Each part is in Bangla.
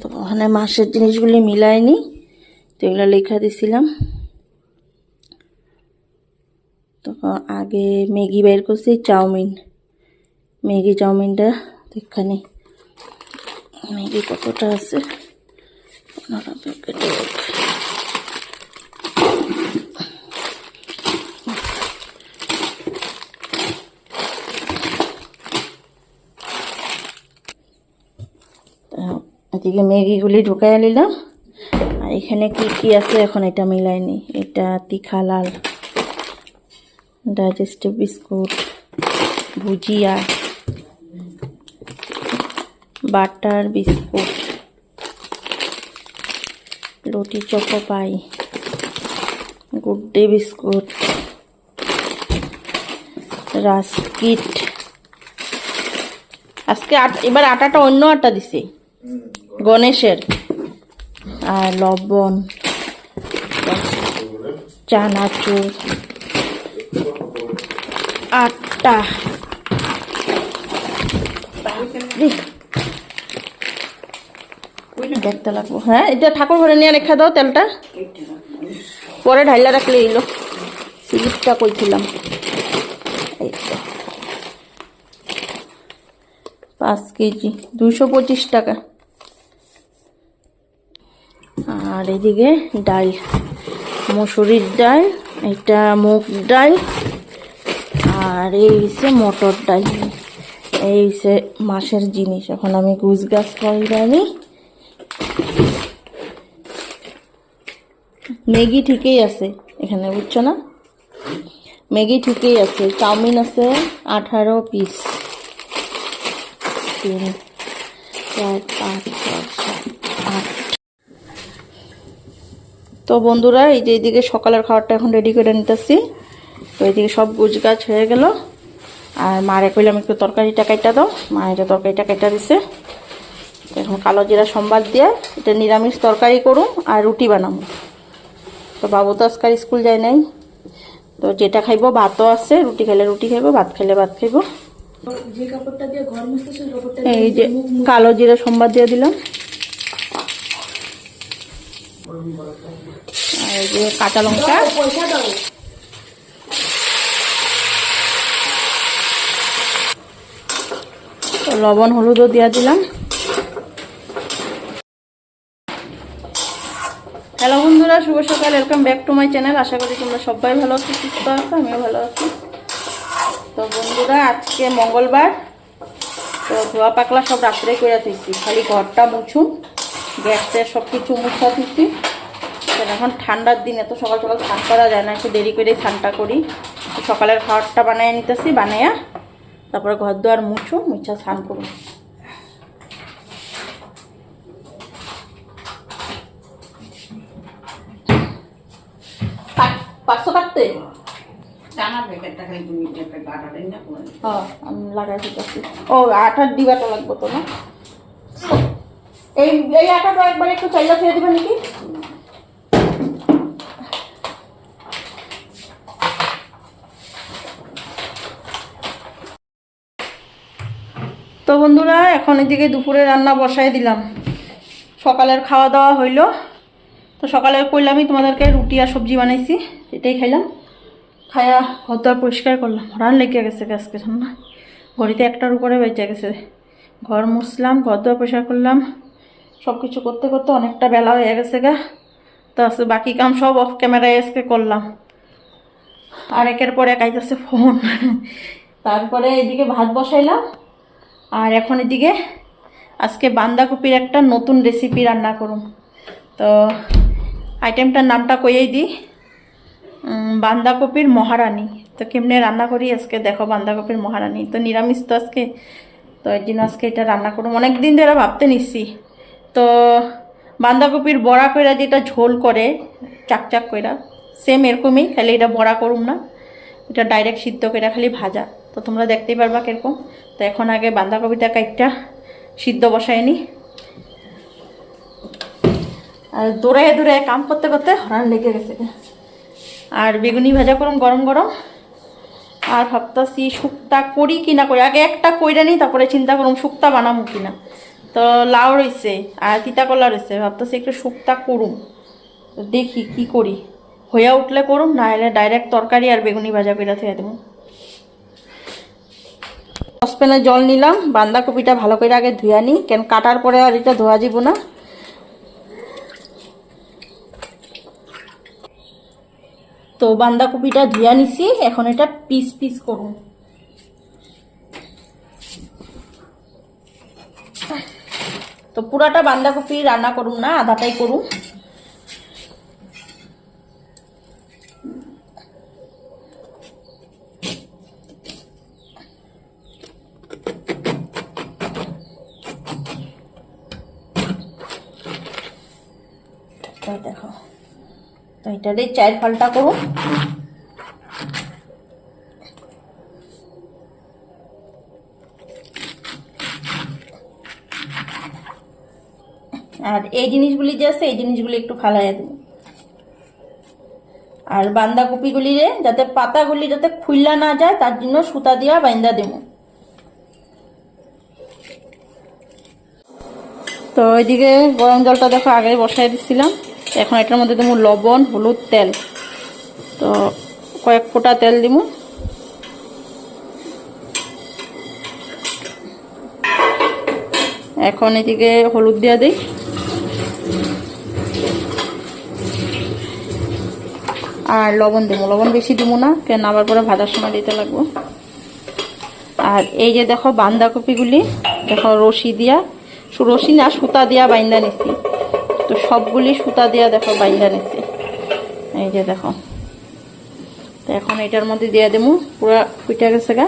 তো ওখানে মাসের জিনিসগুলি মিলায়নি, তো এগুলো লেখা দিছিলাম। তো আগে ম্যাগি বের করছি, চাউমিন। ম্যাগি চাউমিনটা এখানে ম্যাগি কতটা আছে? পনেরো প্যাকেটে এদিকে ম্যাগিগুলি ঢুকাই নিলাম। আর এখানে কি কি আছে এখন এটা মিলাইনি। এটা Tikha Lal, digestive biscuit, bhujia, butter biscuit রুটি choco pie good day biscuit, রাস্কিট। আজকে এবার আটাটা অন্য আটা দিছে। গণেশের। আর লবণ, চানাচুর, আটটা। দেখতে লাগবো। হ্যাঁ এটা ঠাকুর ঘরে নিয়ে রেখা দাও তেলটা। পরে ঢাইলা রাখলে এলো। সিলিপটা কইছিলাম। পাঁচ কেজি দুশো পঁচিশ টাকা। আর এদিকে ডাল, মসুরির ডাল, এটা মুগ ডাল, আর এই হচ্ছে মটর ডাল। এই হচ্ছে মাসের জিনিস। এখন আমি গুছ গাছ করি ম্যাগি ঠিকই আছে এখানে, বুঝছ না? ম্যাগি ঠিকই আছে। চাউমিন আছে আঠারো পিস। তিন, চার, পাঁচ ছয় সাত আট তো বন্ধুরা এই যে এইদিকে সকালের খাবারটা এখন রেডি করে নিতেছি। তো এইদিকে সব গুছ গাছ হয়ে গেল। আর মারে কইলাম একটু তরকারিটা কাইটা দাও। মা এটা তরকারিটা কাইটা দিছে। এখন কালো জিরা সম্বাদ দিয়ে এটা নিরামিষ তরকারি করুম আর রুটি বানাবো। তো বাবু তো আজকাল স্কুল যায় নাই। তো যেটা খাইবো ভাতও আছে রুটি খেলে রুটি খাইবো ভাত খেলে ভাত খাইবো। এই যে কালো জিরা সম্বাদ দিয়ে দিলাম। আর যে কাঁচা লঙ্কা। লবণ হলুদও দিয়ে দিলাম। হ্যালো বন্ধুরা শুভ সকাল welcome back to my channel আশা করি তোমরা সবাই ভালো আছো সুস্থ আছো আমিও ভালো আছি। তো বন্ধুরা আজকে মঙ্গলবার। তো ধোয়া পাকলা সব রাত্রে করে থুইছি খালি ঘরটা মুছুন। গ্যাসটা সব কিছু মুছা থুইছি তো এখন ঠান্ডার দিন এত সকাল সকাল স্নান করা যায় না একটু দেরি করে স্নানটা করি। সকালের খাবারটা বানিয়ে নিতেছি বানাইয়া তারপরে ঘর দুয়ার মুছুন মুছা স্নান করুন পাঁচশো কাটতে? ও আটার ডিবাটা লাগবে তো না? এই এই আটাটা একবার একটু চাইলা খেয়ে দিবে নাকি? তো বন্ধুরা, এখন এদিকে দুপুরে রান্না বসাই দিলাম। সকালের খাওয়া দাওয়া হইল। তো সকালে কইলামই তোমাদেরকে রুটি আর সবজি বানাইছি, এটাই খাইলাম। খায়া ঘর পরিষ্কার করলাম। রান লেগে গেছে আজকে না? ঘড়িতে একটার উপরে বেঁচে গেছে। ঘর মুছলাম, ঘর দুয়ার পরিষ্কার করলাম। সব কিছু করতে করতে অনেকটা বেলা হয়ে গেছে গা। তো বাকি কাম সব অফ ক্যামেরায় আজকে করলাম। আর একের পর এক আইতেছে ফোন তারপরে এদিকে ভাত বসাইলাম। আর এখন এদিকে আজকে বান্দাকপির একটা নতুন রেসিপি রান্না করুন তো আইটেমটার নামটা কইয়েই দিই। বাঁধাকপির মহারানী। তো কেমনে রান্না করি আজকে দেখো বাঁধাকপির মহারানী। তো নিরামিষ তো আজকে। তো এর জন্য আজকে এটা রান্না করুন অনেক দিন ধরে ভাবতে নিচ্ছি তো বাঁধাকপির বড়া কইরা যেটা ঝোল করে, চাকচাক কইরা সেম এরকমই, খালি এটা বড়া করুম না, এটা ডাইরেক্ট সিদ্ধ কইরা খালি ভাজা। তো তোমরা দেখতেই পারবা কীরকম। তো এখন আগে বাঁধাকপিটা কাইটটা সিদ্ধ বসায়নি আর দৌড়ায় দৌড়ায় কাম করতে করতে হরান লেগে গেছে আর বেগুনি ভাজা করুন গরম গরম। আর ভাবতাছি শুক্তা করি কি না করি, আগে একটা কইরা নিই তারপরে চিন্তা করুন শুক্তা বানাবো কিনা। তো লাউ রয়েছে, আর তিতা কলা রয়েছে। ভাবতেছি একটু শুক্তা করুম। দেখি কি করি। হইয়া উঠলে করুম না হলে ডাইরেক্ট তরকারি আর বেগুনি ভাজা করে থেকে দেবো সসপ্যানে জল নিলাম বান্ধাকপিটা ভালো করে আগে ধুয়া নিই, কেন কাটার পরে আর এটা ধোয়া যাব না। তো বান্ধাকপিটা ধুয়া নিছি, এখন এটা পিস পিস করুন তো পুরাটা বান্ধাকপি রান্না করুন না আধাটাই করুন। দেখো তো দিয়ে চার ফালটা করুন। আর এই জিনিসগুলি যে আছে, এই জিনিসগুলি একটু ফালাইয়া দেব। আর বান্ধাকপিগুলি রে যাতে পাতাগুলি যাতে খুইলা না যায়, তার জন্য সুতা দিয়া বাইন্দা দেব। তো ওইদিকে গরম জলটা দেখো আগে বসাই দিচ্ছিলাম এখন এটার মধ্যে দেবো লবণ, হলুদ, তেল। তো কয়েক ফোঁটা তেল দিব। এখন এদিকে হলুদ দিয়া দিই। আর লবণ দেবো লবণ বেশি দেবো না, কেন আবার পরে ভাজার সময় দিতে লাগবো। আর এই যে দেখো বান্ধাকপিগুলি দেখো রশি দিয়া রশি না, সুতা দিয়া বাইন্দা নিছি। তো সবগুলি সুতা দিয়া দেখো বাইন্দা নিছি। এই যে দেখো। তো এখন এটার মধ্যে দিয়ে দেবো পুরো ফুটে গেছে গা।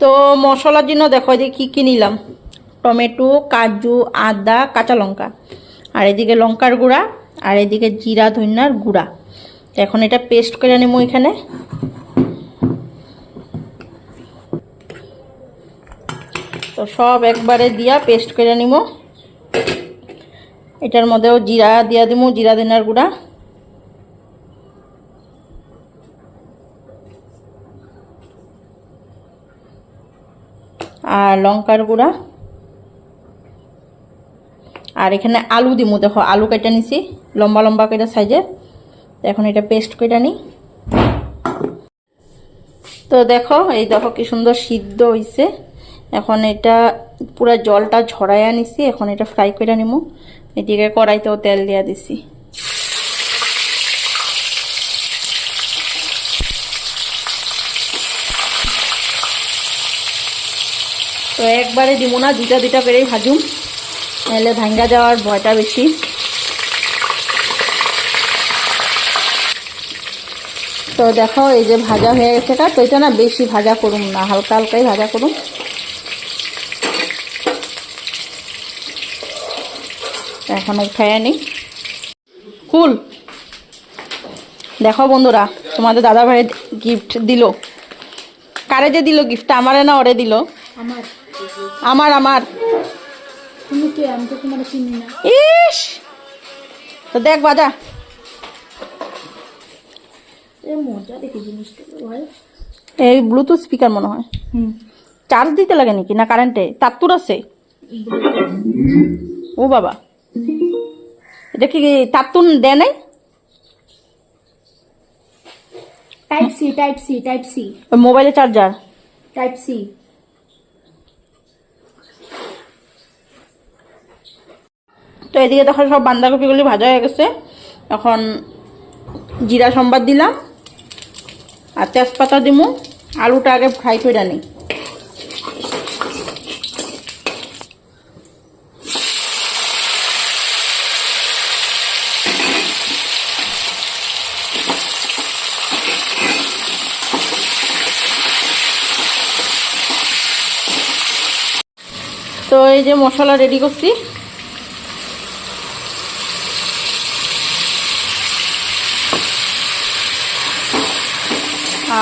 তো মশলার জন্য দেখো যে কি কি নিলাম? টমেটো, কাজু, আদা, কাঁচা লঙ্কা। আর এদিকে লঙ্কার গুঁড়া, আর এদিকে জিরা, ধন্যার গুঁড়া। এখন এটা পেস্ট করে নেব এখানে। তো সব একবারে দিয়া পেস্ট করে নিব। এটার মধ্যেও জিরা দিয়া দিব, জিরা, ধন্যার গুঁড়া। আর লঙ্কার গুঁড়া। আর এখানে আলু দিমু, দেখো, আলু কেটে নিছি, লম্বা লম্বা কেটে সাইজে। এখন এটা পেস্ট কেটে নিই। তো দেখো, এই দেখো কি সুন্দর সিদ্ধ হইছে। এখন এটা পুরো জলটা ঝরাইয়া নিছি, এখন এটা ফ্রাই করে নিব এদিকে কড়াইতেও তেল দিয়া দিছি। তো একবারে দিব না দুটা দুটা করেই ভাজুম। নাহলে ভাঙ্গা যাওয়ার ভয়টা বেশি। তো দেখো এই যে ভাজা হয়ে গেছে কা তো এটা না বেশি ভাজা করুম না হালকা হালকাই ভাজা করুম এখন উঠাইয়া নিই। কুল দেখো বন্ধুরা তোমাদের দাদা ভাই গিফট দিল। কারে যে দিল গিফটটা আমারে না ওরে দিল? আমার। আমার আমার। তুমি কে? আমি তো তোমার চিনি না। ইস! তো দেখ বাজা। এ মজা দেখি জিনিসটা ভাই। এই ব্লুটুথ স্পিকার মনে হয়। হুম। চার্জ দিতে লাগে নাকি? না কারেন্টে তার তোর আছে? ও বাবা। এটা কি তার তুন দেয় নাই? Type C type C type C মোবাইলে চার্জার টাইপ সি তো এদিকে দেখো সব বান্ধাকপিগুলি ভাজা হয়ে গেছে। এখন জিরা সম্বাদ দিলাম। আর তেজপাতা দিমু। আলুটা আগে ফ্রাই করে নিই তো এই যে মশলা রেডি করছি।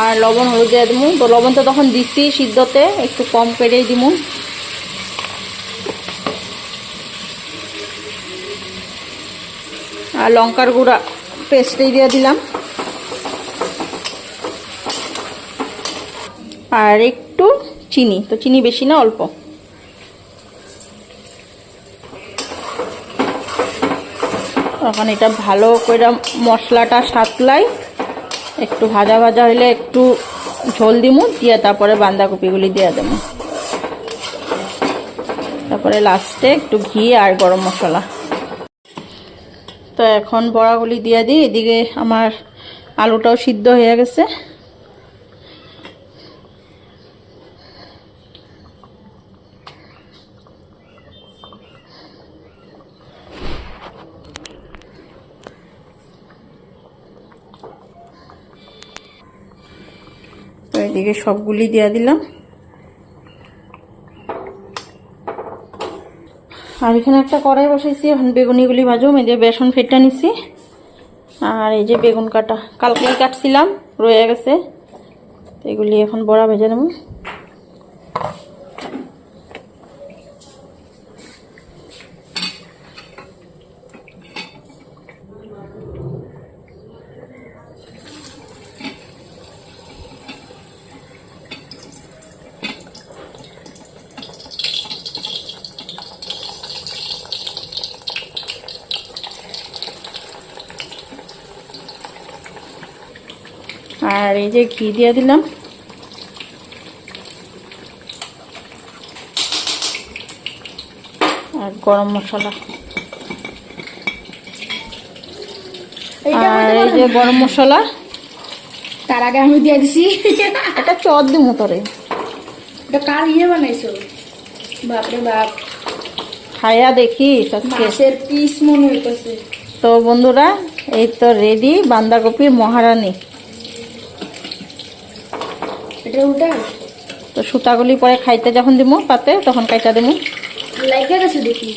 আর লবণ হলুদ দিয়ে দিমু। তো লবণ তো তখন দিচ্ছি সিদ্ধতে, একটু কম করেই দিমু। আর লঙ্কার গুঁড়া পেস্টেই দিয়ে দিলাম। আর একটু চিনি, তো চিনি বেশি না, অল্প। এখন এটা ভালো করে মশলাটা সাতলাই। একটু ভাজা ভাজা হলে একটু ঝোল দিমু, দিয়ে তারপরে বাঁধাকপিগুলি দিয়ে দেবো। তারপরে লাস্টে একটু ঘি আর গরম মশলা। তো এখন বড়াগুলি দিয়ে দিই, এদিকে আমার আলুটাও সিদ্ধ হয়ে গেছে। এদিকে সবগুলি দিয়ে দিলাম। আর এখানে একটা কড়াই বসাইছি, এখন বেগুনিগুলি ভাজুম এই দিয়ে বেসন ফেটটা নিছি। আর এই যে বেগুন কাটা, কালকেই কাটছিলাম, রয়ে গেছে। এগুলি এখন বড়া ভেজে নেব। আর এই যে ঘি দিয়ে দিলাম। আর গরম মশলা। আর এই যে গরম। মশলা। তার আগে আমি দিয়ে দিছি। একটা চর দিব তোরে। এটা কার ইয়ে বানাইছো? বাপরে বাপ। দেখিস আজকে মাছের পিস মনে হইতেছে। তো বন্ধুরা এই তো রেডি বাঁধাকপির মহারানী। এটা তো সুতাগুলি পরে খাইতে যখন দিব পাতে তখন কাইটা দিব লাইকে গেছে দেখি।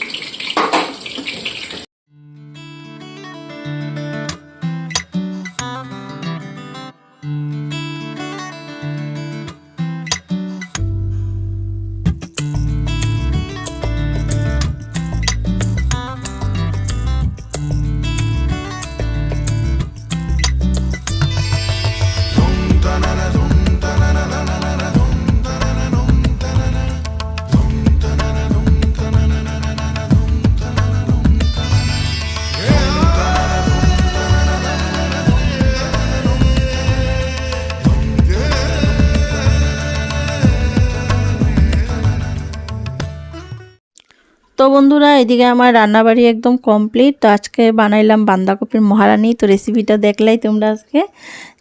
তো বন্ধুরা, এদিকে আমার রান্নাবাড়ি একদম কমপ্লিট তো আজকে বানাইলাম বাঁধাকপির মহারানি। তো রেসিপিটা দেখলাই তোমরা আজকে।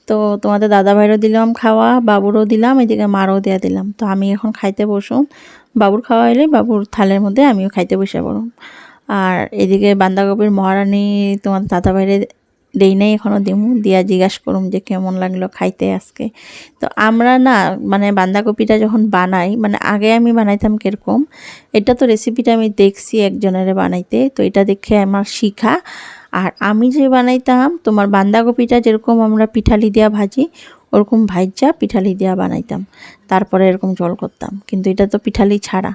তো তোমাদের দাদা ভাইরও দিলাম খাওয়া, বাবুরও দিলাম, এদিকে মারও দেওয়া দিলাম। তো আমি এখন খাইতে বসুন। বাবুর খাওয়া হলে বাবুর থালের মধ্যে আমিও খাইতে বসে পড়ুম। আর এদিকে বাঁধাকপির মহারানী তোমাদের দাদা ভাইরে দেই নাই এখনও দিমু। দিয়া জিজ্ঞাসা করুম যে কেমন লাগল খাইতে আজকে। তো আমরা না মানে বাঁধাকপিটা যখন বানাই মানে আগে আমি বানাইতাম কীরকম, এটা তো রেসিপিটা আমি দেখছি একজনের বানাইতে, তো এটা দেখে আমার শিখা। আর আমি যে বানাইতাম, তোমার বাঁধাকপিটা যেরকম আমরা পিঠালি দিয়া ভাজি, ওরকম ভাইজা পিঠালি দিয়া বানাইতাম। তারপরে এরকম জল করতাম, কিন্তু এটা তো পিঠালি ছাড়া।